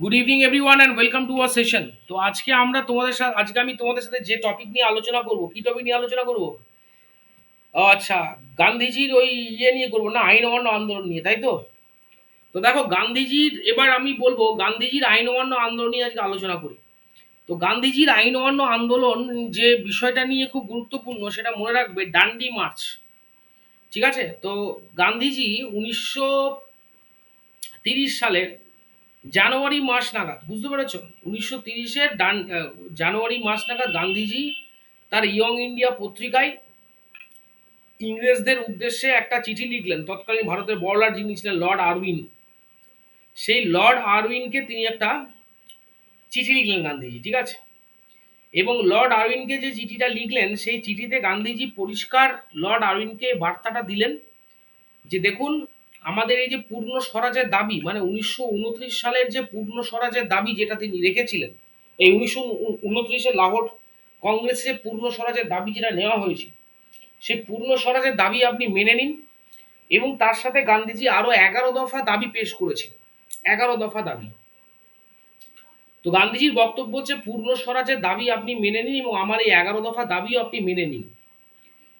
Good evening everyone and welcome to our session তো আজকে আমরা তোমাদের সাথে আজকে আমি তোমাদের সাথে যে টপিক নিয়ে আলোচনা করব, কি টপিক নিয়ে আলোচনা করব? আচ্ছা গান্ধীজির ওই ইয়ে নিয়ে করব না, আইন অমান্য আন্দোলন নিয়ে, তাই তো? তো দেখো, গান্ধীজির এবার আমি বলব, গান্ধীজির আইন অমান্য আন্দোলন নিয়ে আজকে আলোচনা করি। তো গান্ধীজির আইন অমান্য আন্দোলন যে বিষয়টা নিয়ে খুব গুরুত্বপূর্ণ, সেটা মনে রাখবে ডান্ডি মার্চ। ঠিক আছে? তো গান্ধীজি উনিশশো তিরিশ সালের জানুয়ারি মাস নাগাদ, বুঝতে পেরেছ? উনিশশো তিরিশের ডান জানুয়ারি মাস নাগাদ গান্ধীজি তার ইয়ং ইন্ডিয়া পত্রিকায় ইংরেজদের উদ্দেশ্যে একটা চিঠি লিখলেন, তৎকালীন ভারতের বড়লাট যিনি ছিলেন লর্ড আরউইন সেই লর্ড আরউইনকে তিনি একটা চিঠি লিখলেন গান্ধীজি, ঠিক আছে? এবং লর্ড আরউইনকে যে চিঠিটা লিখলেন, সেই চিঠিতে গান্ধীজি পরিষ্কার লর্ড আরউইনকে বার্তাটা দিলেন যে দেখুন আমাদের এই যে পূর্ণ স্বরাজের দাবি মানে উনিশশো উনত্রিশ সালের যে পূর্ণ স্বরাজের দাবি যেটা তিনি রেখেছিলেন, এই উনিশশো উনত্রিশে লাহোর কংগ্রেসে পূর্ণ স্বরাজের দাবি যেটা নেওয়া হয়েছে সেই পূর্ণ স্বরাজের দাবি আপনি মেনে নিন এবং তার সাথে গান্ধীজি আরও এগারো দফা দাবি পেশ করেছে এগারো দফা দাবি। তো গান্ধীজির বক্তব্য হচ্ছে, পূর্ণ স্বরাজের দাবি আপনি মেনে নিন এবং আমার এই এগারো দফা দাবিও আপনি মেনে নিন।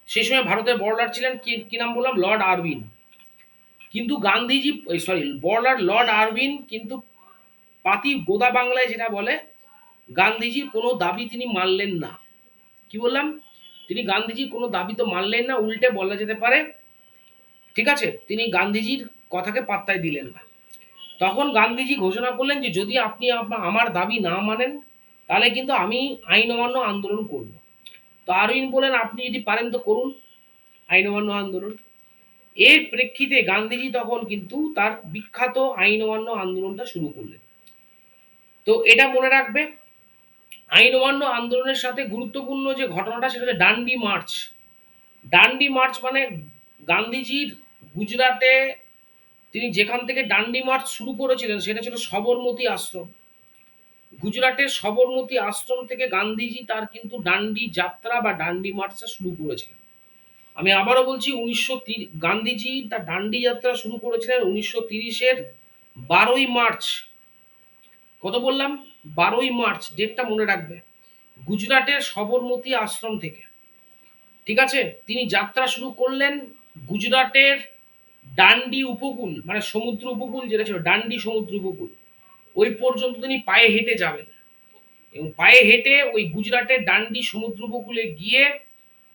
সেই সময় ভারতের বর্ডার ছিলেন, কি কি নাম বললাম? Lord Irwin. কিন্তু গান্ধীজি সরি বড়লাট লর্ড আরউইন কিন্তু পাতি গোদা বাংলায় যেটা বলে গান্ধীজির কোনো দাবি তিনি মানলেন না। কি বললাম? তিনি গান্ধীজির কোনো দাবি তো মানলেন না, উল্টে বলা যেতে পারে। ঠিক আছে? তিনি গান্ধীজির কথাকে পাত্তায় দিলেন না। তখন গান্ধীজি ঘোষণা করলেন যে, যদি আপনি আমার দাবি না মানেন, তাহলে কিন্তু আমি আইন অমান্য আন্দোলন করব। তো আরউইন বলেন আপনি যদি পারেন তো করুন, আইন অমান্য আন্দোলন। এর প্রেক্ষিতে গান্ধীজি তখন কিন্তু তার বিখ্যাত আইন অমান্য আন্দোলনটা শুরু করলেন। তো এটা মনে রাখবে, আইন অমান্য আন্দোলনের সাথে গুরুত্বপূর্ণ যে ঘটনাটা সেটা হচ্ছে ডান্ডি মার্চ। ডান্ডি মার্চ মানে গান্ধীজির গুজরাটে তিনি যেখান থেকে ডান্ডি মার্চ শুরু করেছিলেন সেটা ছিল সবরমতী আশ্রম। গুজরাটের সবরমতী আশ্রম থেকে গান্ধীজি তার কিন্তু ডান্ডি যাত্রা বা ডান্ডি মার্চটা শুরু করেছিলেন। আমি আবারও বলছি, উনিশশো গান্ধীজি তার ডান্ডি যাত্রা শুরু করেছিলেন উনিশশো তিরিশের বারোই মার্চ। কত বললাম? বারোই মার্চ, ডেটটা মনে রাখবে। গুজরাটের সবরমতী আশ্রম থেকে। ঠিক আছে? তিনি যাত্রা শুরু করলেন গুজরাটের ডান্ডি উপকূল মানে সমুদ্র উপকূল যেটা ছিল, ডান্ডি সমুদ্র উপকূল। ওই পর্যন্ত তিনি পায়ে হেঁটে যাবেন। এবং পায়ে হেঁটে ওই গুজরাটের ডান্ডি সমুদ্র উপকূলে গিয়ে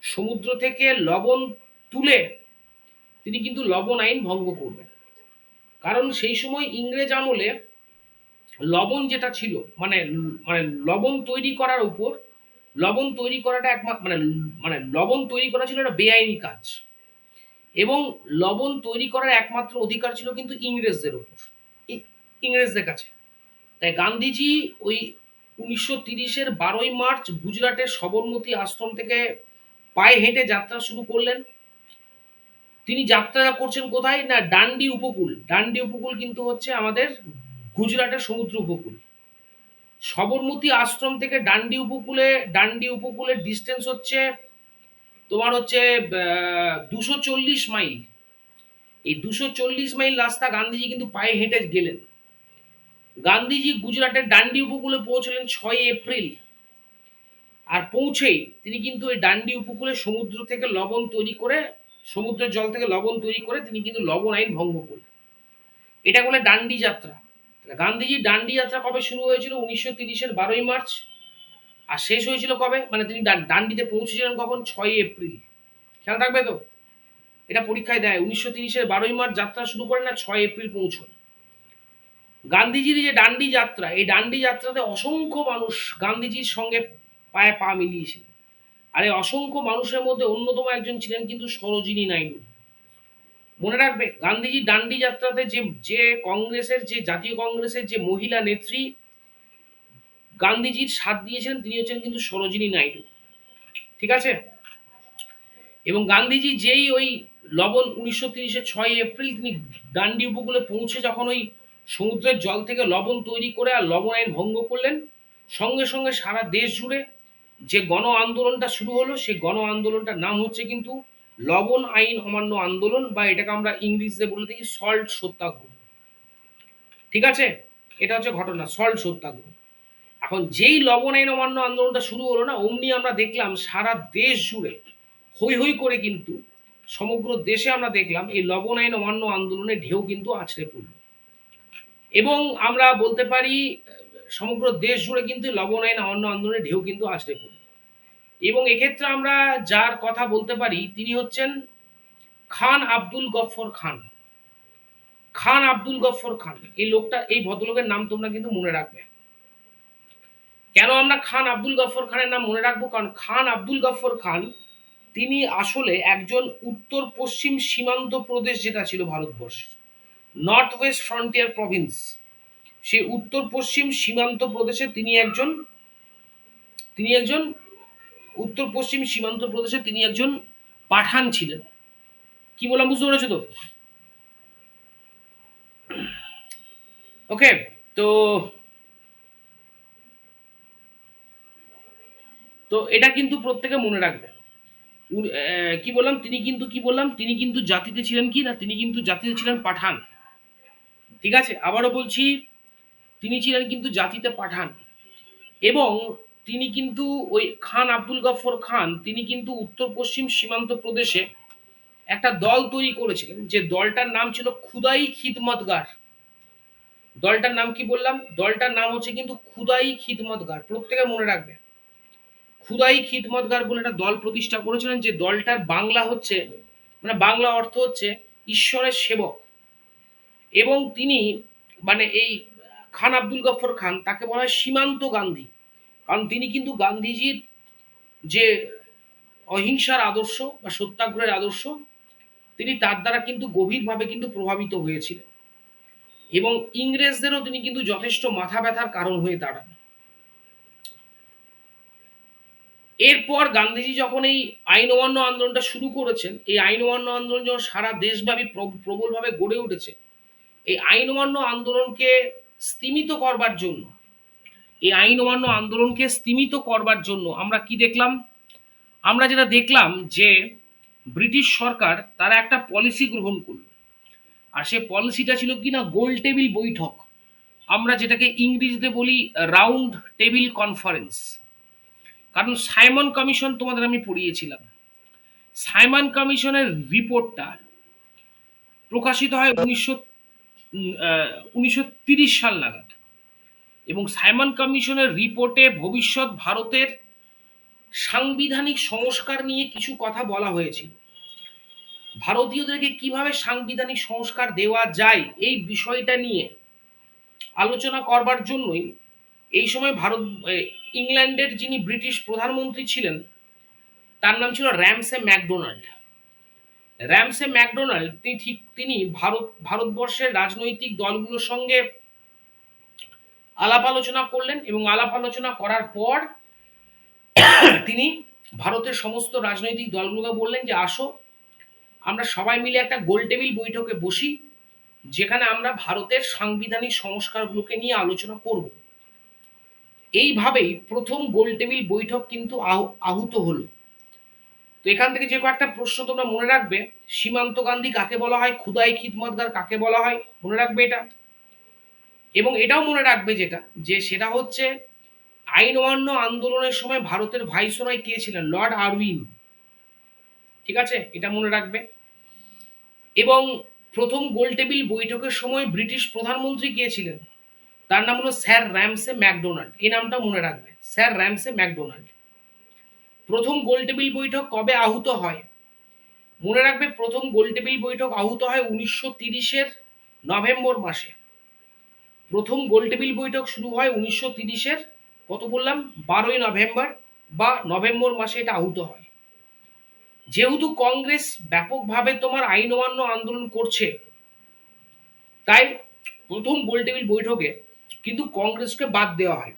সমুদ্র থেকে লবণ তুলে তিনি কিন্তু লবণ আইন ভঙ্গ করবেন। কারণ সেই সময় ইংরেজ আমলে লবণ যেটা ছিল মানে মানে লবণ তৈরি করার উপর, লবণ তৈরি করাটা একমাত্র মানে মানে লবণ তৈরি করা ছিল একটা বেআইনি কাজ। এবং লবণ তৈরি করার একমাত্র অধিকার ছিল কিন্তু ইংরেজদের উপর ইংরেজদের কাছে। তাই গান্ধীজি ওই উনিশশো তিরিশের বারোই মার্চ গুজরাটের সবরমতী আশ্রম থেকে পায়ে হেঁটে যাত্রা শুরু করলেন। তিনি যাত্রা করছেন কোথায়? না, ডান্ডি উপকূল। ডান্ডি উপকূল কিন্তু হচ্ছে আমাদের গুজরাটের সমুদ্র উপকূল। সবরমতী আশ্রম থেকে ডান্ডি উপকূলে, ডান্ডি উপকূলের ডিস্টেন্স হচ্ছে তোমার হচ্ছে দুশো চল্লিশ মাইল। এই দুশো চল্লিশ মাইল রাস্তা গান্ধীজি কিন্তু পায়ে হেঁটে গেলেন। গান্ধীজি গুজরাটের ডান্ডি উপকূলে পৌঁছলেন ছয় এপ্রিল। আর পৌঁছেই তিনি কিন্তু ওই ডান্ডি উপকূলে সমুদ্র থেকে লবণ তৈরি করে, সমুদ্রের জল থেকে লবণ তৈরি করে তিনি কিন্তু লবণ আইন ভঙ্গ করলেন। এটা বলে ডান্ডি যাত্রা। গান্ধীজির ডান্ডি যাত্রা কবে শুরু হয়েছিল? উনিশশো তিরিশের বারোই মার্চ। আর শেষ হয়েছিল কবে? মানে তিনি ডান্ডিতে পৌঁছেছিলেন কখন? ছয় এপ্রিল। খেয়াল রাখবে তো? এটা পরীক্ষায় দেয়। উনিশশো তিরিশের বারোই মার্চ যাত্রা শুরু করেন না ছয় এপ্রিল পৌঁছন। গান্ধীজির যে ডান্ডি যাত্রা, এই ডান্ডি যাত্রাতে অসংখ্য মানুষ গান্ধীজির সঙ্গে পায়ে পা মিলিয়েছিলেন আর এই অসংখ্য মানুষের মধ্যে অন্যতম একজন ছিলেন কিন্তু সরোজিনী নাইডু। মনে রাখবে, গান্ধীজি ডান্ডি যাত্রাতে যে যে কংগ্রেসের, যে জাতীয় কংগ্রেসের যে মহিলা নেত্রী, গান্ধীজির সাথ দিয়েছেন, তিনি হচ্ছেন কিন্তু সরোজিনী নাইডু। ঠিক আছে? এবং গান্ধীজি যেই ওই লবণ উনিশশো তিরিশের ছয় এপ্রিল তিনি ডান্ডি উপকূলে পৌঁছে যখন ওই সমুদ্রের জল থেকে লবণ তৈরি করে আর লবণ আইন ভঙ্গ করলেন, সঙ্গে সঙ্গে সারা দেশ জুড়ে যে গণ আন্দোলনটা শুরু হলো, সেই গণ আন্দোলনটার নাম হচ্ছে কিন্তু লবণ আইন অমান্য আন্দোলন বা এটাকে আমরা ইংলিশে বলে থাকি সল্ট সত্যাগ্রহ। ঠিক আছে? এটা হচ্ছে ঘটনা, সল্ট সত্যাগ্রহ। এখন যেই লবণ আইন অমান্য আন্দোলনটা শুরু হলো না, অমনি আমরা দেখলাম সারা দেশ জুড়ে হই হই করে কিন্তু সমগ্র দেশে আমরা দেখলাম এই লবণ আইন অমান্য আন্দোলনে ঢেউ কিন্তু আছড়ে পড়ল। এবং আমরা বলতে পারি সমগ্র দেশ জুড়ে কিন্তু লবণ আইন, অমান্য আন্দোলনে ঢেউ কিন্তু আছড়ে পড়ল। এবং এক্ষেত্রে আমরা যার কথা বলতে পারি, তিনি হচ্ছেন খান আব্দুল গফর খান। খান আব্দুল গফর খান। এই লোকটা, এই ভদ্রলোকের নাম তোমরা কিন্তু মনে রাখবে। কেন আমরা খান আব্দুল গফর খানের নাম মনে রাখব? কারণ খান আব্দুল গফর খান, তিনি আসলে একজন উত্তর পশ্চিম সীমান্ত প্রদেশ যেটা ছিল ভারতবর্ষের নর্থ ওয়েস্ট ফ্রন্টিয়ার প্রভিন্স। সেই উত্তর পশ্চিম সীমান্ত প্রদেশে তিনি একজন তিনি একজন, উত্তর পশ্চিম সীমান্ত প্রদেশে তিনি একজন পাঠান ছিলেন। কি বললাম বুঝতে পেরেছ তো? ওকে তো তো এটা কিন্তু প্রত্যেকে মনে রাখবে। কি বললাম? তিনি কিন্তু কি বললাম? তিনি কিন্তু জাতিতে ছিলেন কি না? তিনি কিন্তু জাতিতে ছিলেন পাঠান। ঠিক আছে? আবারও বলছি তিনি ছিলেন কিন্তু জাতিতে পাঠান। এবং তিনি কিন্তু ওই খান আব্দুল গফর খান, তিনি কিন্তু উত্তর পশ্চিম সীমান্ত প্রদেশে একটা দল তৈরি করেছিলেন, যে দলটার নাম ছিল খুদাই খিদমতগার। দলটার নাম কি বললাম? দলটার নাম হচ্ছে কিন্তু খুদাই খিদমতগার, প্রত্যেকে মনে রাখবে। খুদাই খিদমতগার বলে একটা দল প্রতিষ্ঠা করেছিলেন, যে দলটার বাংলা হচ্ছে মানে বাংলা অর্থ হচ্ছে ঈশ্বরের সেবক। এবং তিনি মানে এই খান আব্দুল গফর খান, তাকে বলা হয় সীমান্ত গান্ধী। কারণ তিনি কিন্তু গান্ধীজির যে অহিংসার আদর্শ বা সত্যাগ্রহের আদর্শ, তিনি তার দ্বারা কিন্তু গভীরভাবে কিন্তু প্রভাবিত হয়েছিলেন। এবং ইংরেজদেরও তিনি কিন্তু যথেষ্ট মাথা ব্যথার কারণ হয়ে দাঁড়ান। এরপর গান্ধীজি যখন এই আইন অমান্য আন্দোলনটা শুরু করেছেন, এই আইন অমান্য আন্দোলন যখন সারা দেশব্যাপী প্র- প্রবলভাবে গড়ে উঠেছে, এই আইন অমান্য আন্দোলনকে স্তিমিত করবার জন্য। এই আইন অমান্য আন্দোলনকে স্তিমিত করবার জন্য আমরা কি দেখলাম? আমরা যেটা দেখলাম যে ব্রিটিশ সরকার তারা একটা পলিসি গ্রহণ করল। আর সে পলিসিটা ছিল কি না গোল টেবিল বৈঠক। আমরা যেটাকে ইংরেজিতে বলি রাউন্ড টেবিল কনফারেন্স কারণ সাইমন কমিশন তোমাদের আমি পড়িয়েছিলাম। সাইমন কমিশনের রিপোর্টটা প্রকাশিত হয় উনিশশো উনিশশো সাল নাগাদ। এবং সাইমন কমিশনের রিপোর্টে ভবিষ্যৎ ভারতের সাংবিধানিক সংস্কার নিয়ে কিছু কথা বলা হয়েছিল। ভারতীয়দেরকে কীভাবে সাংবিধানিক সংস্কার দেওয়া যায় এই বিষয়টা নিয়ে আলোচনা করবার জন্যই এই সময় ভারত ইংল্যান্ডের যিনি ব্রিটিশ প্রধানমন্ত্রী ছিলেন, তার নাম ছিল র্যামসে ম্যাকডোনাল্ড। র্যামসে ম্যাকডোনাল্ড, তিনি ঠিক, তিনি ভারত, ভারতবর্ষের রাজনৈতিক দলগুলোর সঙ্গে আলাপ আলোচনা করলেন এবং আলাপ আলোচনা করার পর তিনি ভারতের সমস্ত রাজনৈতিক দলগুলোকে বললেন যে, আসো, আমরা সবাই মিলে একটা গোল টেবিল বৈঠকে বসি, যেখানে আমরা ভারতের সাংবিধানিক সংস্কারগুলোকে নিয়ে আলোচনা করব। এইভাবেই প্রথম গোল টেবিল বৈঠক কিন্তু আহ- আহুত হলো। তো এখান থেকে যে কয়েকটা প্রশ্ন তোমরা মনে রাখবে, সীমান্ত গান্ধী কাকে বলা হয়, খুদাই খিদমতগার কাকে বলা হয়, মনে রাখবে এটা? এবং এটাও মনে রাখবে যেটা, যে সেটা হচ্ছে আইন অমান্য আন্দোলনের সময় ভারতের ভাইসরয় কে ছিলেন? Lord Irwin. ঠিক আছে? এটা মনে রাখবে। এবং প্রথম গোল টেবিল বৈঠকের সময় ব্রিটিশ প্রধানমন্ত্রী কে ছিলেন? তার নাম হলো স্যার র্যামসে ম্যাকডোনাল্ড। এই নামটা মনে রাখবে। Sir Ramsay MacDonald. প্রথম গোল টেবিল বৈঠক কবে আহুত হয়? মনে রাখবে, প্রথম গোল টেবিল বৈঠক আহুত হয় উনিশশো তিরিশের নভেম্বর মাসে। প্রথম গোল টেবিল বৈঠক শুরু হয় উনিশশো তিরিশের, কত বললাম? বারোই নভেম্বর বা নভেম্বর মাসে এটা আহুত হয়। যেহেতু কংগ্রেস ব্যাপকভাবে তোমার আইন অমান্য আন্দোলন করছে, তাই প্রথম গোল টেবিল বৈঠকে কিন্তু কংগ্রেসকে বাদ দেওয়া হয়।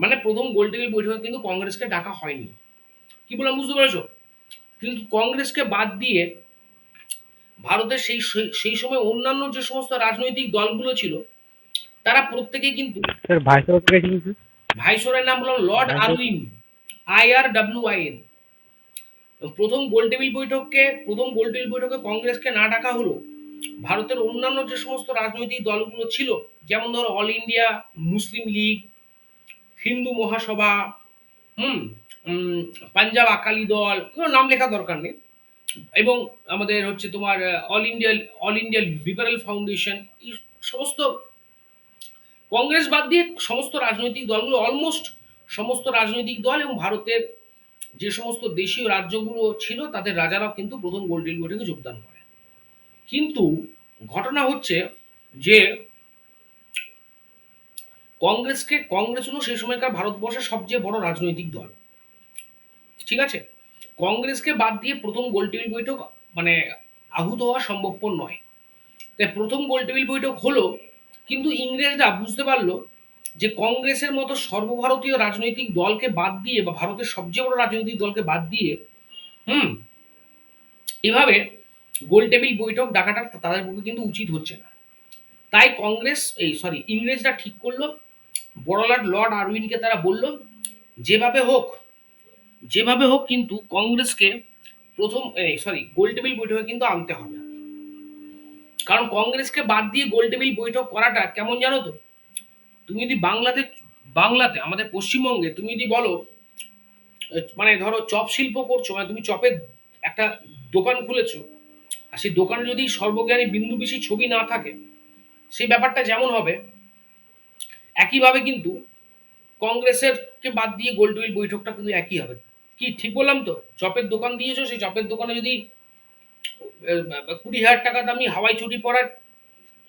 মানে প্রথম গোল টেবিল বৈঠকে কিন্তু কংগ্রেসকে ডাকা হয়নি। কি বললাম বুঝতে পেরেছ? কিন্তু কংগ্রেসকে বাদ দিয়ে ভারতের সেই সেই- সময় অন্যান্য যে সমস্ত রাজনৈতিক দলগুলো ছিল তারা প্রত্যেকেই কিন্তু ভাইসরয়ের নাম হলো Lord Irwin I R W I N. প্রথম গোল টেবিল বৈঠককে প্রথম গোল টেবিল বৈঠকে কংগ্রেসকে না ডাকা হলো ভারতের অন্যান্য যে সমস্ত রাজনৈতিক দলগুলো ছিল যেমন ধরো all India Muslim League Hindu Mahasabha হুম পাঞ্জাব আকালি দল, কোনো নাম লেখা দরকার নেই। এবং আমাদের হচ্ছে তোমার all India all India Liberal Foundation এই সমস্ত কংগ্রেস বাদ দিয়ে সমস্ত রাজনৈতিক দলগুলো অলমোস্ট সমস্ত রাজনৈতিক দল এবং ভারতের যে সমস্ত দেশীয় রাজ্যগুলো ছিল, তাদের রাজারাও কিন্তু প্রথম গোল্ডেন বৈঠকে যোগদান করে। কিন্তু ঘটনা হচ্ছে যে কংগ্রেসকে, কংগ্রেস হলো সেই সময়কার ভারতবর্ষের সবচেয়ে বড় রাজনৈতিক দল। ঠিক আছে? কংগ্রেসকে বাদ দিয়ে প্রথম গোল টেবিল বৈঠক মানে আহুত হওয়া সম্ভবপর নয়। তাই প্রথম গোল টেবিল বৈঠক হলো, কিন্তু ইংরেজরা বুঝতে পারল যে কংগ্রেসের মতো সর্বভারতীয় রাজনৈতিক দলকে বাদ দিয়ে বা ভারতের সবচেয়ে বড় রাজনৈতিক দলকে বাদ দিয়ে, হুম, এভাবে গোল টেবিল বৈঠক ডাকাটা তাদের পক্ষে কিন্তু উচিত হচ্ছে না। তাই কংগ্রেস, এই সরি ইংরেজরা ঠিক করল, বড়লাট লর্ড আরউইনকে তারা বলল, যেভাবে হোক যেভাবে হোক কিন্তু কংগ্রেসকে প্রথম সরি গোল টেবিল বৈঠকে কিন্তু আনতে হবে। কারণ কংগ্রেসকে বাদ দিয়ে গোল টেবিল বৈঠক করাটা কেমন জানো তো? তুমি যদি বাংলাতে বাংলাতে, আমাদের পশ্চিমবঙ্গে তুমি যদি বলো মানে ধরো চপ শিল্প করছ মানে তুমি চপের একটা দোকান খুলেছো, আর সেই দোকানে যদি সর্বজ্ঞানী বিন্দু বেশি ছবি না থাকে, সেই ব্যাপারটা যেমন হবে, একইভাবে কিন্তু কংগ্রেসের কে বাদ দিয়ে গোল টেবিল বৈঠকটা কিন্তু একই হবে। কি ঠিক বললাম তো? চপের দোকান দিয়েছ, সেই চপের দোকানে যদি কুড়ি হাজার টাকা দামি হাওয়াই চটি পরার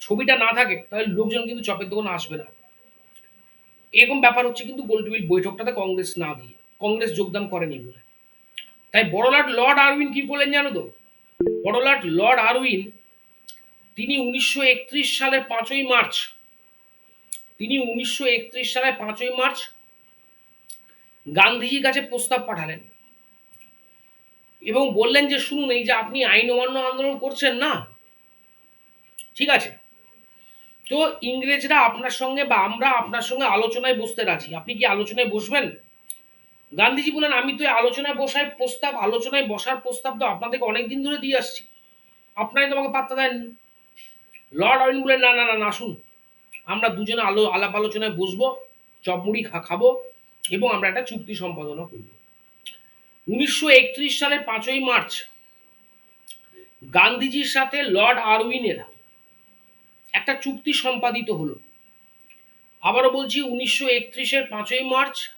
ছবিটা না থাকে, তাহলে লোকজন কিন্তু চপের দোকানে আসবে না। এরকম ব্যাপার হচ্ছে কিন্তু গোল টেবিল বৈঠকটাতে কংগ্রেস না দিয়ে, কংগ্রেস যোগদান করেনি বলে। তাই বড়লাট লর্ড আরউইন কি করলেন জানো তো? বড়লাট লর্ড আরউইন তিনি উনিশশো একত্রিশ সালের পাঁচই মার্চ, তিনি উনিশশো একত্রিশ সালের পাঁচই মার্চ গান্ধীজির কাছে প্রস্তাব পাঠালেন। এবং বললেন যে, শুনুন, এই যে আপনি আইন অমান্য আন্দোলন করছেন না? ঠিক আছে। তো ইংরেজরা আপনার সঙ্গে বা আমরা আপনার সঙ্গে আলোচনায় বসতে রাজি। আপনি কি আলোচনায় বসবেন? গান্ধীজি বলেন আমি তো আলোচনায় বসার প্রস্তাব, আলোচনায় বসার প্রস্তাব তো আপনাদেরকে অনেকদিন ধরে দিয়ে আসছি। আপনারাই তোমাকে পাত্তা দেননি লর্ড আইন বলেন না না না না আসুন আমরা দুজনে আলো, আলাপ আলোচনায় বসবো চপমুড়ি খা, খাব এবং আমরা একটা চুক্তি সম্পাদনা করব। উনিশশো সালের পাঁচই মার্চ, গান্ধীজির সাথে লর্ড আরউইনের একটা চুক্তি সম্পাদিত হলো। আবারও বলছি, উনিশশো একত্রিশের পাঁচই মার্চ,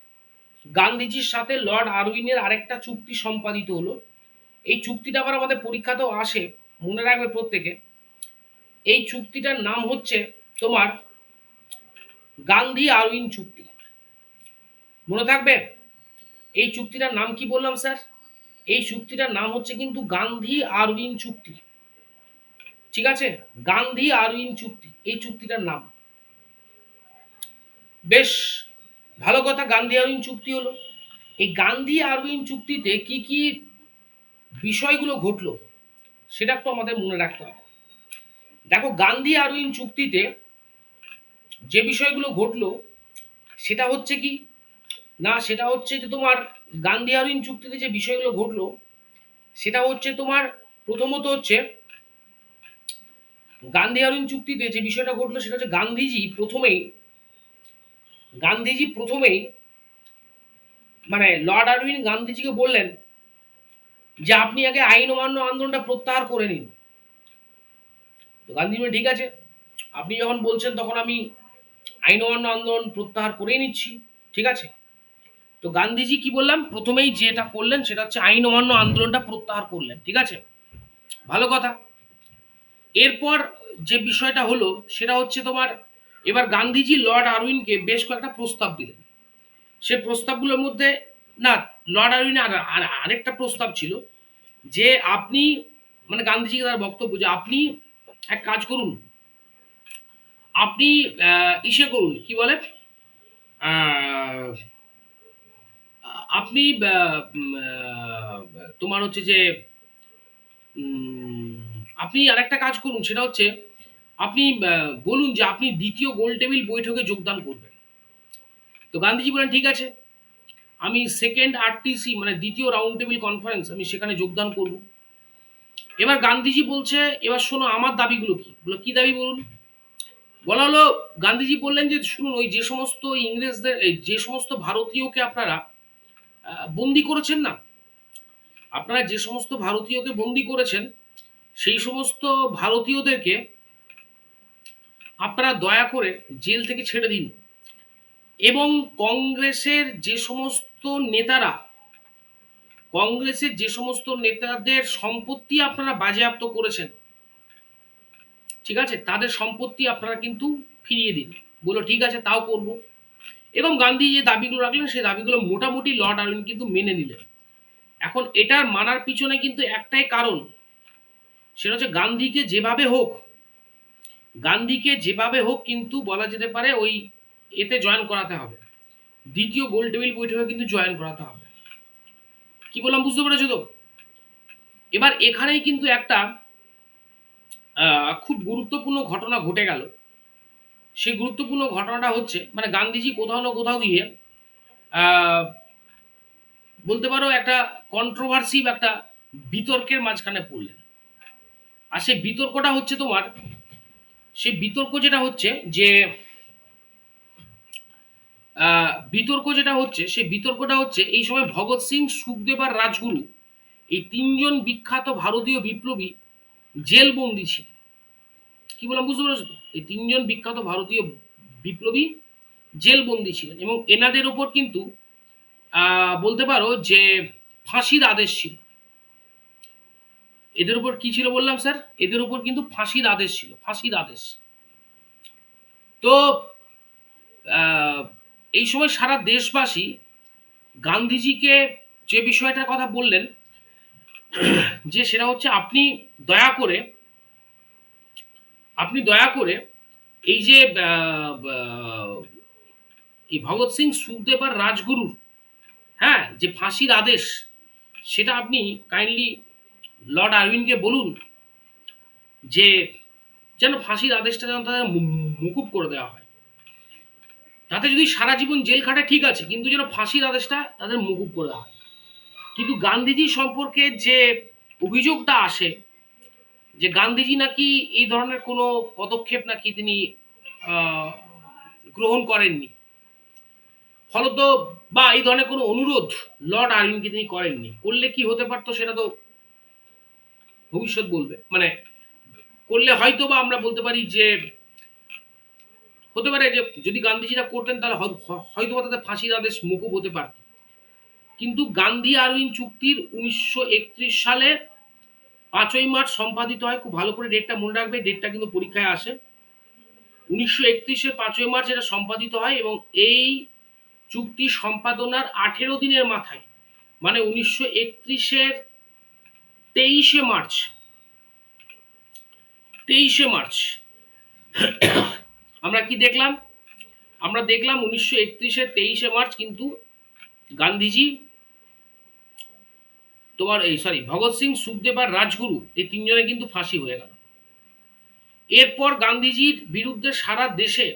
গান্ধীজির সাথে লর্ড আরউইনের আরেকটা চুক্তি সম্পাদিত হলো। এই চুক্তিটা আবার আমাদের পরীক্ষাতেও আসে, মনে রাখবে প্রত্যেকে। এই চুক্তিটার নাম হচ্ছে তোমার গান্ধী আরউইন চুক্তি। মনে থাকবে? এই চুক্তিটার নাম কি বললাম, স্যার? এই চুক্তিটার নাম হচ্ছে কিন্তু গান্ধী আরউইন চুক্তি। ঠিক আছে? গান্ধী আরউইন চুক্তি, এই চুক্তিটার নাম। বেশ, ভালো কথা, গান্ধী আরউইন চুক্তি হলো। এই গান্ধী আরউইন চুক্তিতে কি কি বিষয়গুলো ঘটলো, সেটা একটু আমাদের মনে রাখতে হবে। দেখো, গান্ধী আরউইন চুক্তিতে যে বিষয়গুলো ঘটলো, সেটা হচ্ছে কি? না, সেটা হচ্ছে যে তোমার গান্ধী আরউইন চুক্তিতে যে বিষয়গুলো ঘটলো, সেটা হচ্ছে তোমার প্রথমত হচ্ছে গান্ধী আরউইন চুক্তিতে যে বিষয়টা ঘটলো, সেটা হচ্ছে গান্ধীজি প্রথমেই গান্ধীজি প্রথমেই মানে লর্ড আরউইন গান্ধীজিকে বললেন যে আপনি আগে আইন অমান্য আন্দোলনটা প্রত্যাহার করে নিন। তো গান্ধী ঠিক আছে। আপনি যখন বলছেন, তখন আমি আইন অমান্য আন্দোলন প্রত্যাহার করেই নিচ্ছি, ঠিক আছে? তো গান্ধীজি কি বললাম? প্রথমেই যেটা করলেন সেটা হচ্ছে আইন অমান্য আন্দোলনটা প্রত্যাহার করলেন, ঠিক আছে? ভালো কথা। এরপর যে বিষয়টা হলো, সেটা হচ্ছে তোমার, এবার গান্ধীজি লর্ড আরউইনকে বেশ কয়েকটা প্রস্তাব দিলেন। সে প্রস্তাবগুলোর মধ্যে, না, লর্ড আরউইন আর, আর- আরেকটা প্রস্তাব ছিল যে আপনি মানে গান্ধীজিকে তার বক্তব্য যে আপনি এক কাজ করুন, আপনি ইসে করুন, কি বলে? আপনি তোমার হচ্ছে যে আপনি আরেকটা কাজ করুন, সেটা হচ্ছে আপনি বলুন যে আপনি দ্বিতীয় গোল টেবিল বৈঠকে যোগদান করবেন। তো গান্ধীজি বলেন, ঠিক আছে, আমি সেকেন্ড আরটিসি মানে দ্বিতীয় রাউন্ড টেবিল কনফারেন্স আমি সেখানে যোগদান করব। এবার গান্ধীজি বলছে, এবার শোনো, আমার দাবিগুলো কি? বলো, কি দাবি বলুন? বলা হলো, গান্ধীজি বললেন যে, শুনুন, ওই যে সমস্ত ইংরেজদের যে সমস্ত ভারতীয়কে আপনারা বন্দি করেছেন না? আপনারা যে সমস্ত ভারতীয়কে বন্দি করেছেন, সেই সমস্ত ভারতীয়দেরকে আপনারা দয়া করে জেল থেকে ছেড়ে দিন। এবং কংগ্রেসের যে সমস্ত নেতারা, কংগ্রেসের যে সমস্ত নেতাদের সম্পত্তি আপনারা বাজেয়াপ্ত করেছেন, ঠিক আছে? তাদের সম্পত্তি আপনারা কিন্তু ফিরিয়ে দিন। বলো ঠিক আছে, তাও করব। এবং গান্ধী যে দাবিগুলো রাখলেন সেই দাবিগুলো মোটামুটি লর্ড আরউইন কিন্তু মেনে নিলেন। এখন এটার মানার পিছনে কিন্তু একটাই কারণ, সেটা হচ্ছে গান্ধীকে যেভাবে হোক, গান্ধীকে যেভাবে হোক কিন্তু বলা যেতে পারে ওই এতে জয়েন করাতে হবে। দ্বিতীয় গোল টেবিল বৈঠকে কিন্তু জয়েন করাতে হবে। কি বললাম, বুঝতে পেরেছ তো? এবার এখানেই কিন্তু একটা খুব গুরুত্বপূর্ণ ঘটনা ঘটে গেল। সেই গুরুত্বপূর্ণ ঘটনাটা হচ্ছে মানে গান্ধীজি কোথাও না কোথাও গিয়ে বলতে পারো একটা কন্ট্রোভার্সি বা একটা বিতর্কের মাঝখানে পড়লেন। আর সেই বিতর্কটা হচ্ছে তোমার, সেই বিতর্ক যেটা হচ্ছে যে বিতর্ক যেটা হচ্ছে, সেই বিতর্কটা হচ্ছে এই সময় ভগৎ সিং, সুখদেব আর রাজগুরু, এই তিনজন বিখ্যাত ভারতীয় বিপ্লবী জেলবন্দি ছিল কি বললাম? বুঝতে পেরেছ? এই তিনজন বিখ্যাত ভারতীয় বিপ্লবী জেলবন্দি ছিলেন এবং এনাদের ওপর কিন্তু বলতে পারো যে ফাঁসির আদেশ ছিল। এদের উপর কি ছিল বললাম স্যার? এদের উপর কিন্তু ফাঁসির আদেশ ছিল, ফাঁসির আদেশ। তো এই সময় সারা দেশবাসী গান্ধীজিকে যে বিষয়টার কথা বললেন, যে সেটা হচ্ছে আপনি দয়া করে আপনি দয়া করে এই যে এই ভগৎ সিং সুখদেব আর রাজগুরুর হ্যাঁ যে ফাঁসির আদেশ, সেটা আপনি কাইন্ডলি লর্ড আরউইনকে বলুন যে, যেন ফাঁসির আদেশটা যেন তাদের মুকুব করে দেওয়া হয়। তাতে যদি সারা জীবন জেল খাটে ঠিক আছে, কিন্তু যেন ফাঁসির আদেশটা তাদের মুকুব করে দেওয়া হয়। কিন্তু গান্ধীজি সম্পর্কে যে অভিযোগটা আসে যে গান্ধীজি নাকি এই ধরনের কোনো পদক্ষেপ নাকি তিনি গ্রহণ করেননি। ফলত বা এই ধরনের কোনো অনুরোধ লর্ড আরউইনকে তিনি করেননি। করলে কি হতে পারতো সেটা তো ভবিষ্যৎ বলবে। মানে করলে হয়তো বা আমরা বলতে পারি যে, হতে পারে যে যদি গান্ধীজিরা করতেন তাহলে হয়তো বা তাদের ফাঁসির আদেশ মুকুব হতে পারত। কিন্তু গান্ধী আরউইন চুক্তির উনিশশো একত্রিশ সালে পাঁচই মার্চ সম্পাদিত হয়, খুব ভালো করে ডেটটা মনে রাখবে ডেটটা কিন্তু পরীক্ষায় আসে। উনিশশো একত্রিশের পাঁচই মার্চ এটা সম্পাদিত হয় এবং এই চুক্তি সম্পাদনার আঠেরো দিনের মাথায় মানে উনিশশো একত্রিশের তেইশে মার্চ তেইশে মার্চ, আমরা কি দেখলাম? আমরা দেখলাম উনিশশো একত্রিশের তেইশে মার্চ কিন্তু গান্ধীজি তোমার এই সরি ভগৎ সিং, সুখদেব আর রাজগুরু, এই তিনজনে কিন্তু ফাঁসি হয়ে গেল। এরপর গান্ধীজির বিরুদ্ধে সারা দেশে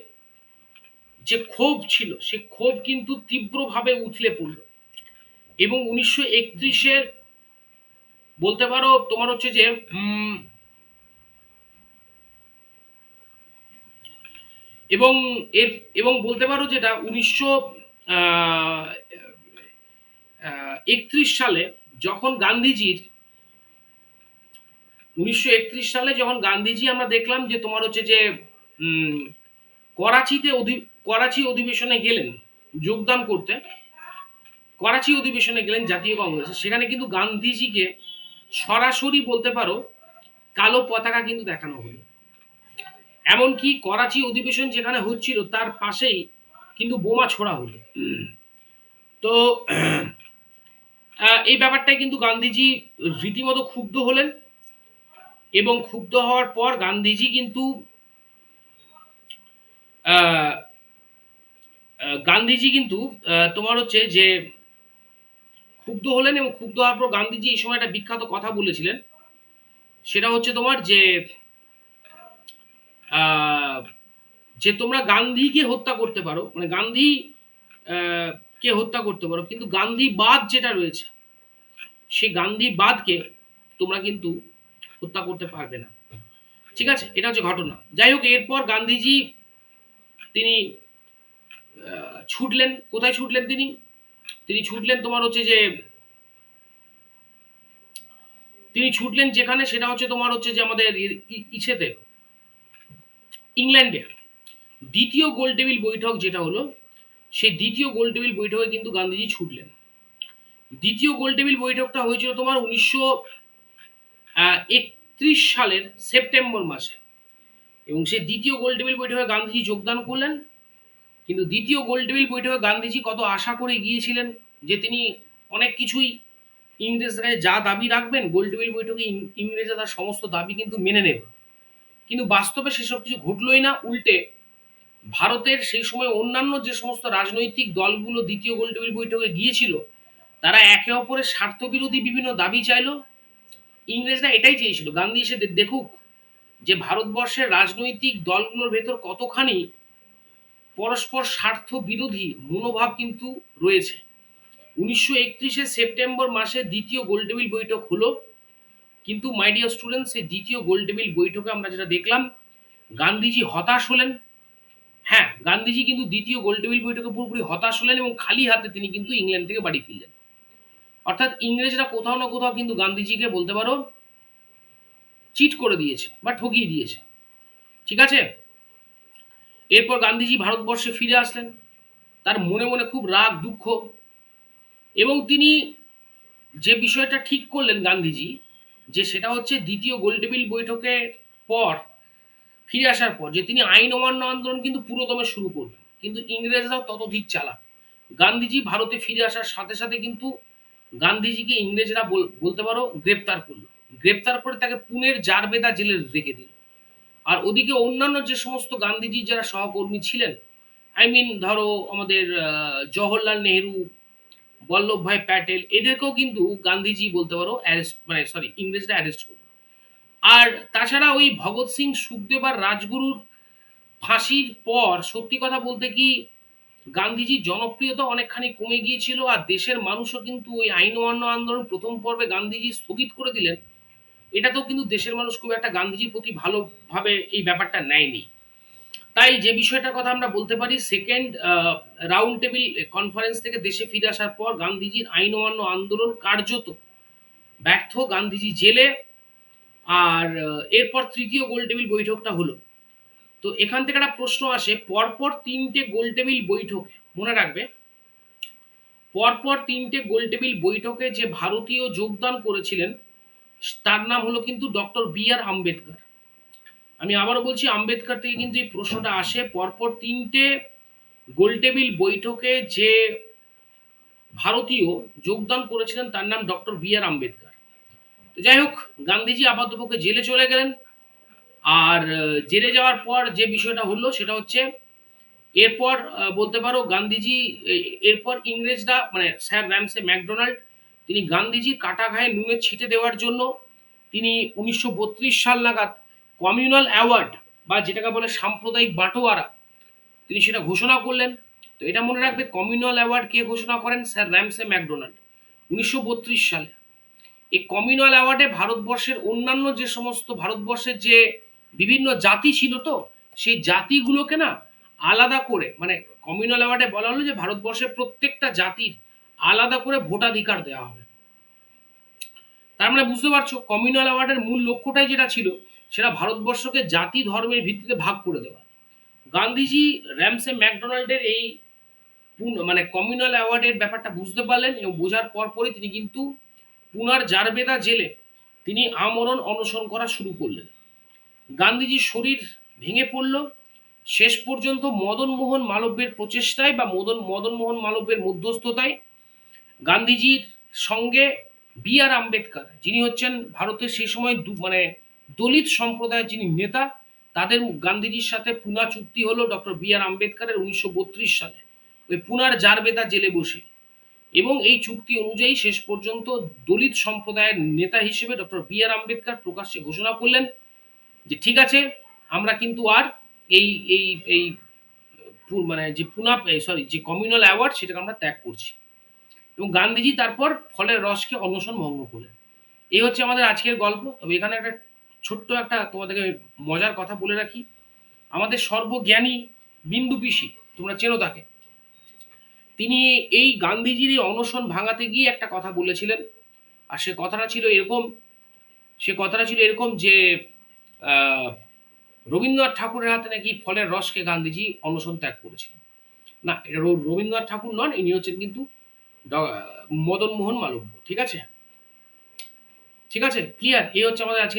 যে ক্ষোভ ছিল, সে ক্ষোভ কিন্তু তীব্রভাবে উথলে পড়ল। এবং উনিশশো একত্রিশের বলতে পারো, তোমার হচ্ছে যে এবং এর, এবং বলতে পারো যেটা উনিশশো একত্রিশ সালে যখন গান্ধীজির উনিশশো একত্রিশ সালে যখন গান্ধীজি আমরা দেখলাম যে তোমার হচ্ছে যে করাচিতে করাচি অধিবেশনে গেলেন, যোগদান করতে, করাচি অধিবেশনে গেলেন জাতীয় কংগ্রেসে, সেখানে কিন্তু গান্ধীজিকে সরাসরি বলতে পারো, কালো পতাকা কিন্তু দেখানো হলো। এমনকি করাচি অধিবেশন যেখানে হচ্ছিল, তার পাশেই কিন্তু বোমা ছোড়া হলো। তো এই ব্যাপারটায় কিন্তু গান্ধীজি রীতিমতো ক্ষুব্ধ হলেন এবং ক্ষুব্ধ হওয়ার পর গান্ধীজি কিন্তু গান্ধীজি কিন্তু তোমার হচ্ছে যে ক্ষুব্ধ হলেন এবং ক্ষুব্ধ হওয়ার পর গান্ধীজি এই সময় একটা বিখ্যাত কথা বলেছিলেন। সেটা হচ্ছে তোমার যে যে তোমরা গান্ধীকে হত্যা করতে পারো মানে গান্ধী কে হত্যা করতে পারো, কিন্তু গান্ধীবাদ যেটা রয়েছে, সেই গান্ধীবাদকে তোমরা কিন্তু হত্যা করতে পারবে না। ঠিক আছে, এটা হচ্ছে ঘটনা। যাই হোক, এরপর গান্ধীজি তিনি ছুটলেন। কোথায় ছুটলেন তিনি? তিনি ছুটলেন তোমার হচ্ছে যে, তিনি ছুটলেন যেখানে, সেটা হচ্ছে তোমার হচ্ছে যে আমাদের ই- ই- ইংল্যান্ডে। দ্বিতীয় গোল টেবিল বৈঠক যেটা হলো সেই দ্বিতীয় গোলটেবিল বৈঠকে কিন্তু গান্ধীজি ছুটলেন। দ্বিতীয় গোলটেবিল বৈঠকটা হয়েছিল তোমার উনিশশো একত্রিশ সালের সেপ্টেম্বর মাসে। এবং সেই দ্বিতীয় গোলটেবিল বৈঠকে গান্ধীজি যোগদান করলেন। কিন্তু দ্বিতীয় গোলটেবিল বৈঠকে গান্ধীজি কত আশা করে গিয়েছিলেন যে তিনি অনেক কিছুই ইংরেজদের কাছে যা দাবি রাখবেন গোলটেবিল বৈঠকে ইংরেজরা তার সমস্ত দাবি কিন্তু মেনে নেবে। কিন্তু বাস্তবে সেসব কিছু ঘটলই না, উল্টে ভারতের সেই সময় অন্যান্য যে সমস্ত রাজনৈতিক দলগুলো দ্বিতীয় গোলটেবিল বৈঠকে গিয়েছিল, তারা একে অপরের স্বার্থবিরোধী বিভিন্ন দাবি চাইলো। ইংরেজরা এটাই চেয়েছিল, গান্ধী এসে দেখুক যে ভারতবর্ষের রাজনৈতিক দলগুলোর ভেতর কতখানি পরস্পর স্বার্থ বিরোধী মনোভাব কিন্তু রয়েছে। উনিশশো একত্রিশে সেপ্টেম্বর মাসে দ্বিতীয় গোলটেবিল বৈঠক হলো। কিন্তু মাই ডিয়ার স্টুডেন্ট সেই দ্বিতীয় গোলটেবিল বৈঠকে আমরা যেটা দেখলাম, গান্ধীজি হতাশ হলেন। হ্যাঁ গান্ধীজি কিন্তু দ্বিতীয় গোলটেবিল বৈঠকে পুরোপুরি হতাশ হলেন এবং খালি হাতে তিনি কিন্তু ইংল্যান্ড থেকে বাড়ি ফিরলেন। অর্থাৎ ইংরেজরা কোথাও না কোথাও কিন্তু গান্ধীজিকে বলতে পারো চিট করে দিয়েছে বা ঠকিয়ে দিয়েছে। ঠিক আছে? এরপর গান্ধীজি ভারতবর্ষে ফিরে আসলেন। তার মনে মনে খুব রাগ, দুঃখ এবং তিনি যে বিষয়টা ঠিক করলেন গান্ধীজি, যে সেটা হচ্ছে দ্বিতীয় গোলটেবিল বৈঠকের পর ফিরে আসার পর যে তিনি আইন অমান্য আন্দোলন কিন্তু পুরোদমে শুরু করবেন কিন্তু ইংরেজরাও ততোধিক চালা গান্ধীজি ভারতে ফিরে আসার সাথে সাথে কিন্তু গান্ধীজিকে ইংরেজরা বল- বলতে পারো গ্রেপ্তার করল। গ্রেপ্তার করে তাকে পুনের জারবেদা জেলে রেখে দিল। আর ওদিকে অন্যান্য যে সমস্ত গান্ধীজির যারা সহকর্মী ছিলেন আই মিন ধরো আমাদের জওহরলাল নেহেরু, বল্লভভাই প্যাটেল, এদেরকেও কিন্তু গান্ধীজি বলতে পারো অ্যারেস্ট মানে সরি ইংরেজরা অ্যারেস্ট করল। আর তাছাড়া ওই ভগৎ সিং সুখদেব আর রাজগুরুর ফাঁসির পর, সত্যি কথা বলতে কি গান্ধীজির জনপ্রিয়তা অনেকখানি কমে গিয়েছিল আর দেশের মানুষও কিন্তু ওই আইন অমান্য আন্দোলন প্রথম পর্বে গান্ধীজি স্থগিত করে দিলেন। এটাতেও কিন্তু দেশের মানুষ খুব একটা গান্ধীজির প্রতি ভালোভাবে এই ব্যাপারটা নেয়নি। তাই যে বিষয়টার কথা আমরা বলতে পারি সেকেন্ড রাউন্ড টেবিল কনফারেন্স থেকে দেশে ফিরে আসার পর গান্ধীজির আইন অমান্য আন্দোলন কার্যত ব্যর্থ। গান্ধীজি জেলে আর এরপর তৃতীয় গোল টেবিল বৈঠকটা হলো। তো এখান থেকে একটা প্রশ্ন আসে, পরপর তিনটে গোল টেবিল বৈঠকে, মনে রাখবে, পরপর তিনটে গোল টেবিল বৈঠকে যে ভারতীয় যোগদান করেছিলেন, তার নাম হলো কিন্তু ডক্টর বি আর আম্বেদকর। আমি আবারও বলছি, আম্বেদকর থেকে কিন্তু এই প্রশ্নটা আসে, পরপর তিনটে গোলটেবিল বৈঠকে যে ভারতীয় যোগদান করেছিলেন, তার নাম ডক্টর বি আর আম্বেদকর। যাই হোক, গান্ধীজি আপাতপক্ষে জেলে চলে গেলেন। আর জেলে যাওয়ার পর যে বিষয়টা হলো সেটা হচ্ছে, এরপর বলতে পারো গান্ধীজি এরপর ইংরেজরা মানে স্যার র্যামসে ম্যাকডোনাল্ড, তিনি গান্ধীজির কাটা ঘায়ে নুনে ছিটে দেওয়ার জন্য তিনি উনিশশো বত্রিশ সাল নাগাদ কমিউনাল অ্যাওয়ার্ড বা যেটাকে বলে সাম্প্রদায়িক বাটোয়ারা, তিনি সেটা ঘোষণা করলেন। তো এটা মনে রাখবে, কমিউনাল অ্যাওয়ার্ড কে ঘোষণা করেন? স্যার র্যামসে ম্যাকডোনাল্ড, উনিশশো বত্রিশ সালে। এই কমিউনাল অ্যাওয়ার্ডে ভারতবর্ষের অন্যান্য যে সমস্ত ভারতবর্ষের যে বিভিন্ন জাতি ছিল তো, সেই জাতিগুলোকে না আলাদা করে মানে কমিউনাল অ্যাওয়ার্ডে বলা হলো যে ভারতবর্ষের প্রত্যেকটা জাতির আলাদা করে ভোটাধিকার দেওয়া হবে। তার মানে বুঝতে পারছ কমিউনাল অ্যাওয়ার্ডের মূল লক্ষ্যটাই যেটা ছিল, সেটা ভারতবর্ষকে জাতি ধর্মের ভিত্তিতে ভাগ করে দেওয়া। গান্ধীজি র্যামসে ম্যাকডোনাল্ডের এই মানে কমিউনাল অ্যাওয়ার্ডের ব্যাপারটা বুঝতে পারলেন এবং বোঝার পরপরই তিনি কিন্তু পুনার জারবেদা জেলে তিনি আমরণ অনশন করা শুরু করলেন। গান্ধীজির শরীর ভেঙে পড়ল। শেষ পর্যন্ত মদন মোহন মালব্যের প্রচেষ্টায় বা মদন মদন মোহন মালব্যের মধ্যস্থতায় গান্ধীজির সঙ্গে বি আর আম্বেদকর, যিনি হচ্ছেন ভারতের সেই সময় মানে দলিত সম্প্রদায়ের যিনি নেতা, তাদের গান্ধীজির সাথে পুনা চুক্তি হলো ডক্টর বি আর আম্বেদকরের উনিশশো বত্রিশ সালে। ওই পুনার জারবেদা জেলে বসে এবং এই চুক্তি অনুযায়ী শেষ পর্যন্ত দলিত সম্প্রদায়ের নেতা হিসেবে ডক্টর বি আর আম্বেদকর প্রকাশ্যে ঘোষণা করলেন যে ঠিক আছে, আমরা কিন্তু আর এই এই এই মানে যে পুনা সরি যে কমিউনাল অ্যাওয়ার্ড সেটাকে আমরা ত্যাগ করছি। এবং গান্ধীজি তারপর ফলের রসকে অনশন ভঙ্গ করলেন। এই হচ্ছে আমাদের আজকের গল্প। তবে এখানে একটা ছোট্ট একটা তোমাদেরকে মজার কথা বলে রাখি। আমাদের সর্বজ্ঞানী বিন্দু পিসি, তোমরা চেনো তাকে। তিনি এই গান্ধীজির এই অনশন ভাঙাতে গিয়ে একটা কথা বলেছিলেন। আর সে কথাটা ছিল এরকম, সে কথাটা ছিল এরকম যে রবীন্দ্রনাথ ঠাকুরের হাতে নাকি ফলের রসকে গান্ধীজি অনশন ত্যাগ করেছিলেন না, এটা রবীন্দ্রনাথ ঠাকুর নন, ইনি হচ্ছেন কিন্তু মদন মোহন মালব্য, ঠিক আছে? ঠিক আছে? ক্লিয়ার এই হচ্ছে আমাদের আজকে